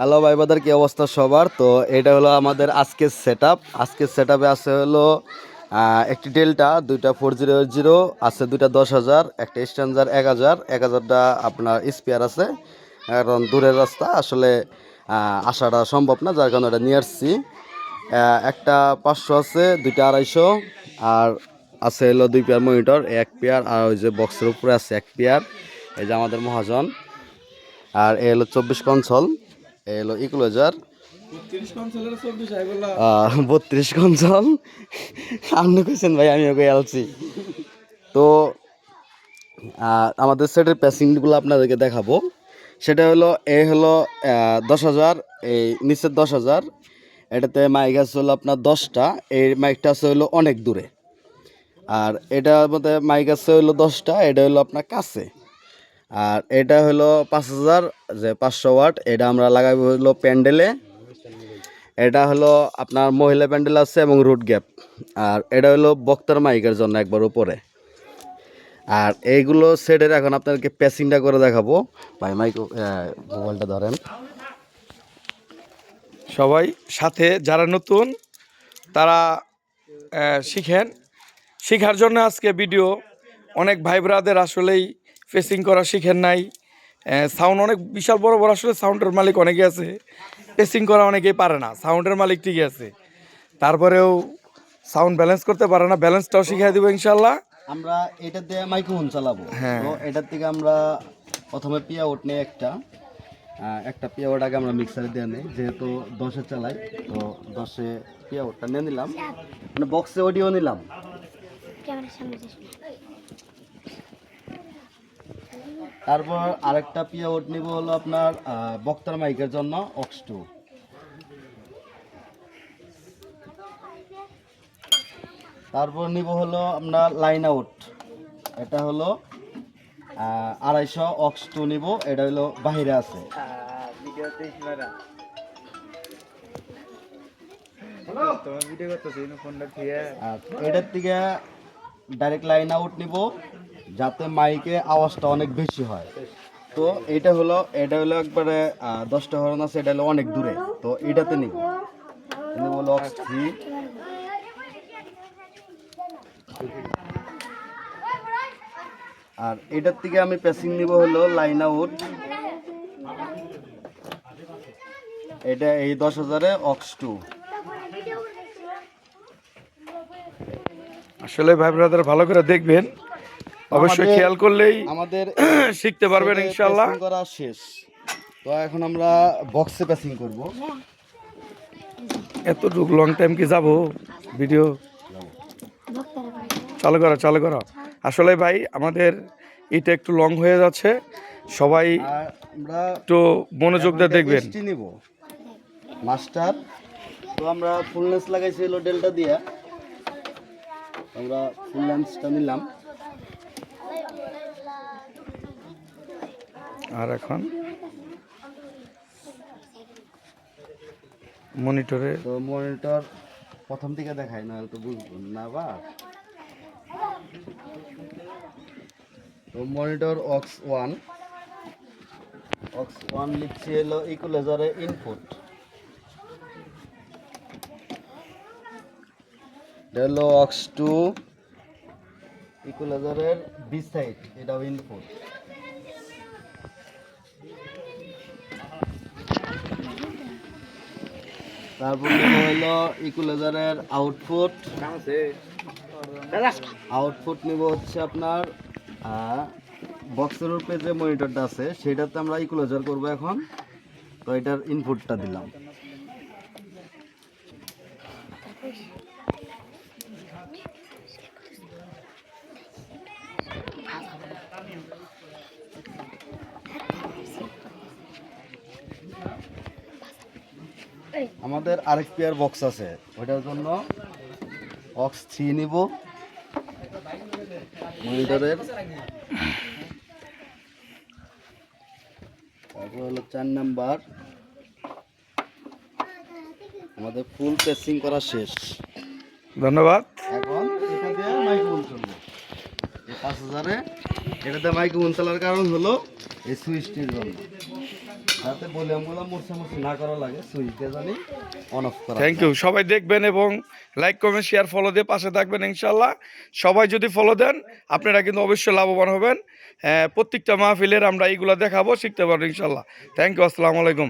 Hello ভাই বাদার, কি অবস্থা সবার? তো এটা হলো আমাদের আজকের সেট আপ আজকের সেট আপে আছে হলো একটি ডেল্টা দুইটা ফোর জিরো জিরো আছে দুইটা দশ হাজার, একটা স্ট্যান্ডার এক হাজার। এক হাজারটা আপনার স্পেয়ার আছে। কারণ দূরের রাস্তা, আসলে আসাটা সম্ভব না, যার কারণে এটা নিয়ে আসছি। একটা পাঁচশো আছে, দুইটা আড়াইশো, আর আছে হলো দুই পেয়ার মনিটর এক পেয়ার আর ওই যে বক্সের উপরে আছে এক পেয়ার এই যে আমাদের মহাজন। আর এ হলো চব্বিশ কনসল এ হলো ইকুলোজার বত্রিশ কনসল। আপনি কইছেন ভাই আমি ওকে আলছি। তো আমাদের সেটের প্যাসিংগুলো আপনাদেরকে দেখাবো। সেটা হলো এ হলো দশ হাজার এই নিচের দশ হাজার। এটাতে মাইক আছে হলো আপনার দশটা এই মাইকটা আছে হলো অনেক দূরে। আর এটার মধ্যে মাইক আছে হলো দশটা এটা হলো আপনার কাছে। আর এটা হলো পাঁচ হাজার, যে পাঁচশো ওয়াট, এটা আমরা লাগাবো হলো প্যান্ডেলে। এটা হলো আপনার মহিলা প্যান্ডেল আছে এবং রুট গ্যাপ। আর এটা হলো বক্তার মাইকের জন্য একবার উপরে। আর এইগুলো সেটের এখন আপনাদেরকে প্যাসিংটা করে দেখাবো। ভাই, মাইক মোবাইলটা ধরেন। সবাই, সাথে যারা নতুন, তারা শিখেন। শেখার জন্য আজকে ভিডিও অনেক ভাই ব্রাদের আসলেই ফেসিং করা শিখেন নাই। সাউন্ড অনেক বিশাল বড় বড় আসলে সাউন্ডের মালিক অনেকে আছে। পেসিং করা অনেকেই পারে না সাউন্ডের মালিক ঠিকই আছে। তারপরেও সাউন্ড ব্যালেন্স করতে পারে না ব্যালেন্সটাও শিখিয়ে দেবো ইনশাল্লাহ আমরা এটা দিয়ে মাইক্রোফোন চালাবো। হ্যাঁ। তো এটার থেকে আমরা প্রথমে পিয়া ওট নিয়ে একটা। একটা পিয়া ওট আগে আমরা মিক্সারে দিয়ে নিই যেহেতু দশে চালাই তো দশে পিয়াউটটা নিয়ে নিলাম। মানে বক্সে অডিও নিলাম। তারপর আরেকটা পিয়া ওট নিব হলো আপনার বক্তার মাইকের জন্য অক্স টু তারপর নিব হলো আমরা লাইন আউট এটা হলো আড়াইশো অক্স টু নিব এটা হলো বাহিরে আছে। এটার থেকে ডাইরেক্ট লাইন আউট নিব। যাতে মাইকে আওয়াজটা অনেক বেশি হয়। তো এটা হলো এটা হলো একবারে দশটা হরন আছে, এটা হলো অনেক দূরে। তো এটাতে নেই। আর এটার থেকে আমি প্যাসিং নিব হলো লাইন আউট এটা এই দশ হাজারে অক্স টু আসলে ভাই ব্রাদার ভালো করে দেখবেন। অবশ্যই খেয়াল করলেই আমাদের শিখতে পারবেন সেটে ইনশাল্লাহ করা শেষ। তো এখন আমরা বক্সে প্যাসিং করব। এতটুকু লং টাইম কি যাব? ভিডিও চালু করো চালু করো। আসলে ভাই আমাদের এটা একটু লং হয়ে যাচ্ছে। সবাই আমরা একটু মনোযোগ দিয়ে দেখবেন। নিব। মাস্টার তো আমরা ফুল লেন্স লাগাইছি হলো ডেল্টা দিয়া। আমরা ফুল লেন্সটা নিলাম। আর এখন মনিটরে তো মনিটর প্রথম থেকে দেখাই না তো বুঝবেন না আবার তো monitor aux one. Aux one লিখছি হলো ইকুলেজারে ইনপুট এটা হলো অক্স টু ইকুলেজারের বি সাইড এটাও ইনপুট তারপর নেব হলো ইকুলেজারের আউটপুট আউটপুট নিব হচ্ছে আপনার বক্সের উপরে যে মনিটরটা আছে, সেটাতে আমরা ইকুলেজার করব এখন। তো এটার ইনপুটটা দিলাম। আমাদের আরেক পেয়ার বক্স আছে। ওইটার জন্য বক্স থ্রি নিব। মনিটরের। তারপর হলো চার নাম্বার। আমাদের ফুল পেসিং করা শেষ। ধন্যবাদ। এখন এটা দিয়ে মাইক্রোফোন চলবে পাঁচ হাজারে। এটাতে মাইক্রোফোন চালার কারণ হলো এই সুইচটির জন্য। যাতে ভলিউমগুলো মুরসা মুরসি না করা লাগে সুইচটা জানি অন অফ করা থ্যাংক ইউ সবাই দেখবেন এবং লাইক কমেন্ট শেয়ার ফলো দিয়ে পাশে থাকবেন ইনশাল্লাহ। সবাই যদি ফলো দেন আপনারা কিন্তু অবশ্যই লাভবান হবেন। প্রত্যেকটা মাহফিলের আমরা এইগুলো দেখাবো শিখতে পারব ইনশাল্লাহ। থ্যাংক ইউ আসসালামু আলাইকুম।